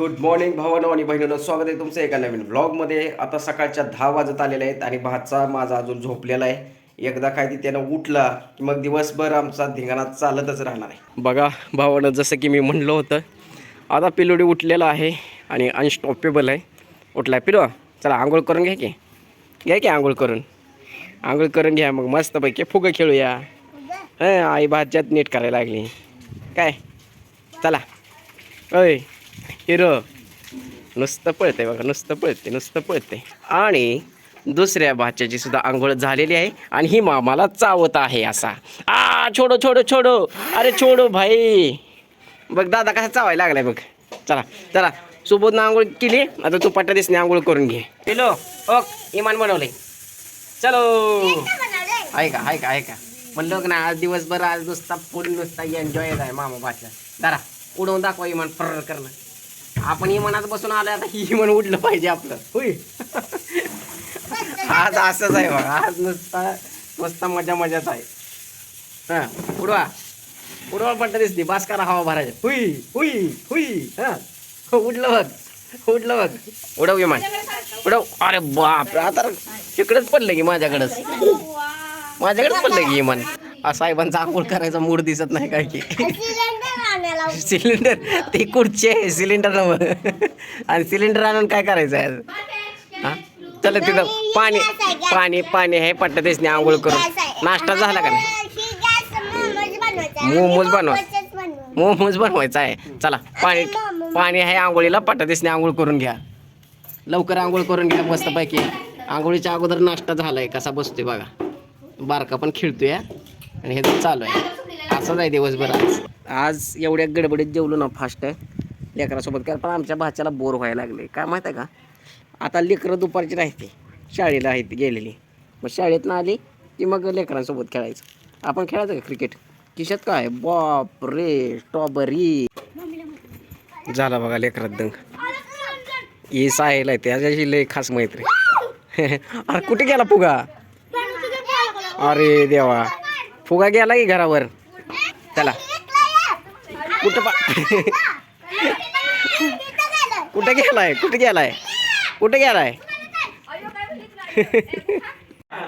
Good morning भावानो आणि बहिणीनं स्वागत आहे तुमचं एका नवीन ब्लॉगमध्ये आता सकाळच्या दहा वाजत आलेले आहेत आणि भातचा माझा अजून झोपलेला आहे. एकदा काय ती त्यानं उठला की मग दिवसभर आमचा धिंगाणा चालतच राहणार आहे. बघा भावानं जसं की मी म्हणलं होतं आता पिलोडी उठलेला आहे आणि अनस्टॉपेबल आहे. उठला पिलो चला आंघोळ करून घ्या की. घ्या की आंघोळ करून. आंघोळ करून घ्या मग मस्तपैकी फुगं खेळूया. हं आई भाज्यात नीट करायला लागली. काय? चला. अय हिरो. नुसतं पळते बघा नुसतं पळते नुसतं पळते आणि दुसऱ्या भाच्याची सुद्धा आंघोळ झालेली आहे आणि ही मामाला चावत आहे असा. आ छोडो छोडो छोडो. अरे छोडो भाई. बघ दादा कसा चावायला लागलाय बघ. चला चला. सुबोधनं आंघोळ केली आता तू पट्टा दिसणे आंघोळ करून घे. पिलो. ओक इमान बनवलंय. चलो. ऐका ऐका ऐका म्हणलं ना आज दिवसभर आज नुसता फुल नुसता एन्जॉय आहे मामा भाच्या दारा उडवून दाखवा इमान फर करणं. आपण इमानात बसून आलो आता ही इमान उडलं पाहिजे आपलं. होय. आज असंच आहे बघा आज नुसता मस्त मजा मजाच आहे. हा उडवा. उडवा पट्ट दिसते बास करा हवा भरायचा हुई हुई हुई हा. उडलं बघ उडलं बघ. उडव विमान उडव. अरे बाप आता तिकडेच पडलं की माझ्याकडंच. माझ्याकडेच पडलं की विमान साहेबांचा आंघोळ करायचा मूड दिसत नाही काय की सिलेंडर ते कुठचे आहे सिलेंडर आणि सिलेंडर आणून काय करायचं आहे? हा? चला तिथं पाणी पाणी पाणी आहे पट्टा देशने आंघोळ करून. नाश्ता झाला का नाही? मोमोज बनवा. मोमोज बनवायचा आहे. चला पाणी पाणी आहे आंघोळीला पट्टा देशने आंघोळ करून घ्या. लवकर आंघोळ करून घ्या मस्तपैकी. आंघोळीच्या अगोदर नाश्ता झालाय कसा बसतोय बघा. बारका पण खेळतोय आणि हे तर चालू आहे. असंच आहे दिवसभर आज. आज एवढ्या गडबडीत जेवलो ना फास्ट लेकरासोबत काय पण आमच्या भाच्याला बोर व्हायला लागले. काय माहिती आहे का? आता लेकरं दुपारची राहते. शाळेला आहेत गेलेली. मग शाळेतनं आली की मग लेकरांसोबत खेळायचं. आपण खेळायचं का क्रिकेट किशात काय? बाप रे स्ट्रॉबेरी झाला बघा लेकरात दंग. ही साहेल त्याच्याशी लय खास मैत्री. अरे कुठे गेला फुगा? अरे देवा. फुगा गेला की घरावर? चला. कुठं पा कुठं गेलाय? कुठं गेलाय? कुठं गेलाय?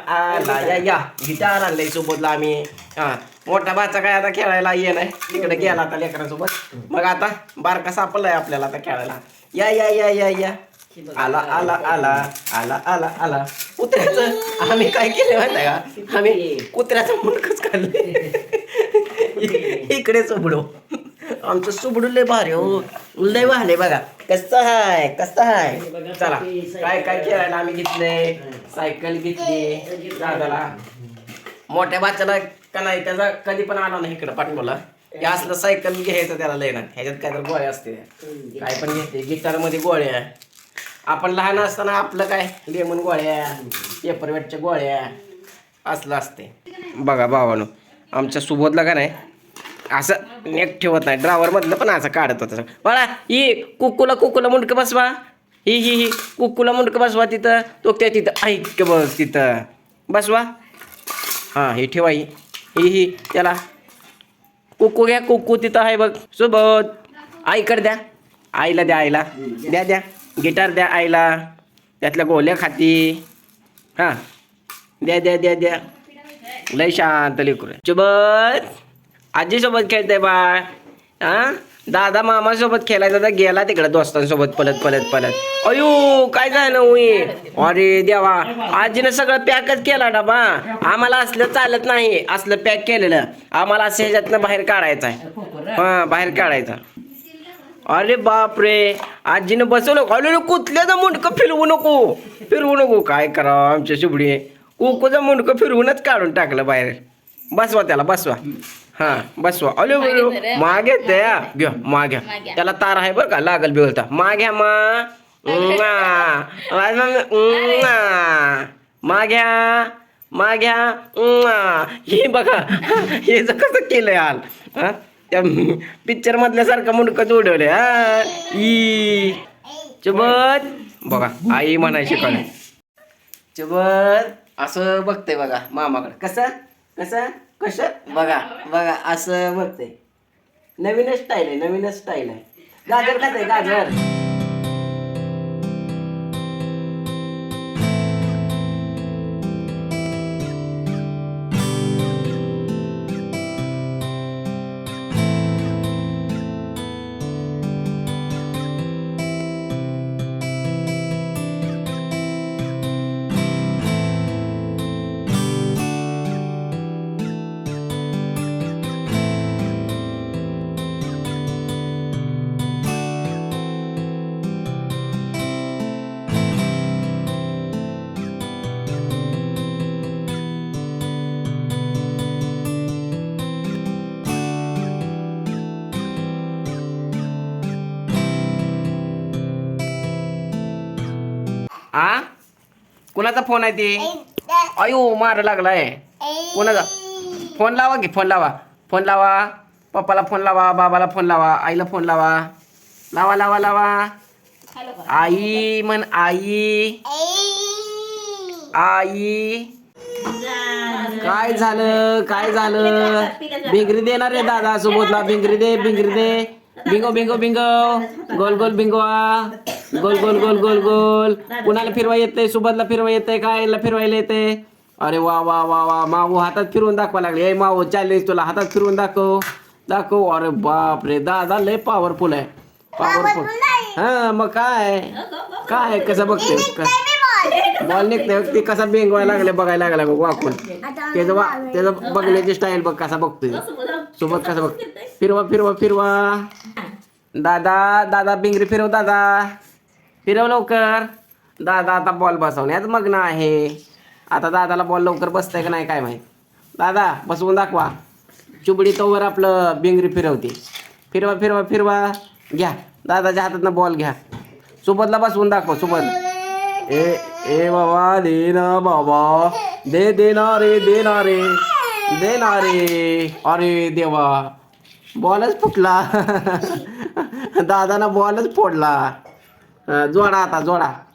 आला या या. गिटार आणलंय सोबतला आम्ही. हा. मोठा भाचा काय आता खेळायला ये नाही. तिकडे गेला आता लेकरांसोबत. मग आता बारका सापडलाय आपल्याला आता खेळायला. या या या या या. आला आला आला आला आला आला. कुत्र्याचं आम्ही काय केलं माहिती का? आम्ही कुत्र्याचं मुंडकच काढलं इकडे सुबडो. आमचं सुबडू लय भारी हो. लय भाले बघा. कसं आहे कसं आहे चला काय काय खेळायला आम्ही घेतलंय सायकल घेतली. दादाला. मोठ्या बाच्याला का नाही त्याचा कधी पण आला नाही इकडं पाठवला हे असलं सायकल घ्यायचं त्याला लय ना ह्याच्यात काय तर गोळ्या असते काय पण घेते गिटारमध्ये गोळ्या आपण लहान असताना आपलं काय? लेमन गोळ्या पेपरवेटच्या गोळ्या असलं असते बघा भावानो आमच्या सुबोधला का नाही असं नेक ठेवत नाही. ड्रावरमधलं पण असं काढत होतं बाळा ही कुकूला कुकूला मुंडकं बसवा. ही ही ही. कुकूला मुंडकं बसवा तिथं. तो त्या तिथं. ऐक बस तिथं. बसवा. हां ही ठेवा ही. ही ही. त्याला. कुकू घ्या. कुकू तिथं आहे बघ. सोबत. आईकडे द्या. आईला द्या आईला. द्या द्या. गिटार द्या आईला. त्यातल्या गोल्या खाती. हां. द्या द्या द्या द्या. लय शांत लेकरू चुबत आजीसोबत खेळते बाळ. हां दादा मामासोबत खेळायचा तर गेला तिकडे दोस्तांसोबत पलत पलत पलत. अयो काय झालं उई? अरे देवा आजीनं सगळं पॅकच केला डबा आम्हाला असलं चालत नाही असलं पॅक केलेलं. आम्हाला असं ह्याच्यातनं बाहेर काढायचं आहे. हां बाहेर काढायचं. अरे बाप रे आजीनं बसवलं. अरे कुठल्याचं मुंडकं फिरवू नको. फिरवू नको काय करावं आमच्या शुभडी कुकूचं मुंडकं फिरवूनच काढून टाकलं बाहेर. बसवा त्याला बसवा. हा बसवा. अरे बरे मागे त्या घ्या माग्या त्याला तार आहे बरं का लागल बिवलता माग्या मा. माग्या माग्या उम्मा. हे बघा हे जर कसं केलंय हाल हा? त्या पिक्चर मधल्यासारखं मुंडकं जोडवले हा? ई. चुबत. बघा आई म्हणायची शिकवलं चुबत. असं बघते बघा मामाकडे. कसं? कसं? कसं बघा बघा असं बघते. नवीनच स्टाईल आहे नवीनच स्टाईल आहे. गाजर खाते गाजर. आ? कुणाचा फोन आहे ते? अयो मार लागलाय. कोणाचा? फोन लावा की फोन लावा. फोन लावा. पप्पाला फोन लावा बाबाला फोन लावा आईला फोन लावा. लावा लावा लावा. आई म्हण आई. आई. काय झालं? काय झालं? बिंगरी देणार रे दादा सोबतला बिंगरी दे बिंगरी दे. बिंगो बिंगो बिंगो गोल गोल बिंगो आ. गोल गोल गोल गोल गोल. कुणाला फिरवा येते सोबतला फिरवा येते कायला फिरवायला येते अरे वा वा वा वा. माऊ हातात फिरवून दाखवा लागले. ए माऊ चॅलेंज तुला. हातात फिरवून दाखव. दाखव. अरे बाप रे दादा लय पॉवरफुल आहे. पॉवरफुल हा मग काय? काय? कसं बघते बॉल निघते ते कसा बेंगवायला लागले बघायला लागला बघ वाकून. त्याचं वा त्याचं बघण्याची स्टाईल बघ कसा बघतोय. सोबत कसा बघ. फिरवा फिरवा फिरवा. दादा दादा बिंगरी फिरव दादा. फिरव लवकर. दादा आता बॉल बसवण्यात मग्न आहे. आता दादाला बॉल लवकर बसतंय का नाही काय माहीत. दादा बसवून दाखवा. चुबडी तोवर आपलं बिंगरी फिरवते. फिरवा फिरवा फिरवा. घ्या. दादाच्या हातातनं बॉल घ्या. सुबतला बसवून दाखवा सोबत ए ए बाबा दे ना बाबा. दे दे ना रे दे ना रे. दे ना रे. अरे देवा. बॉलच फुटला. दादानं बॉलच फोडला. 呃，做了打做了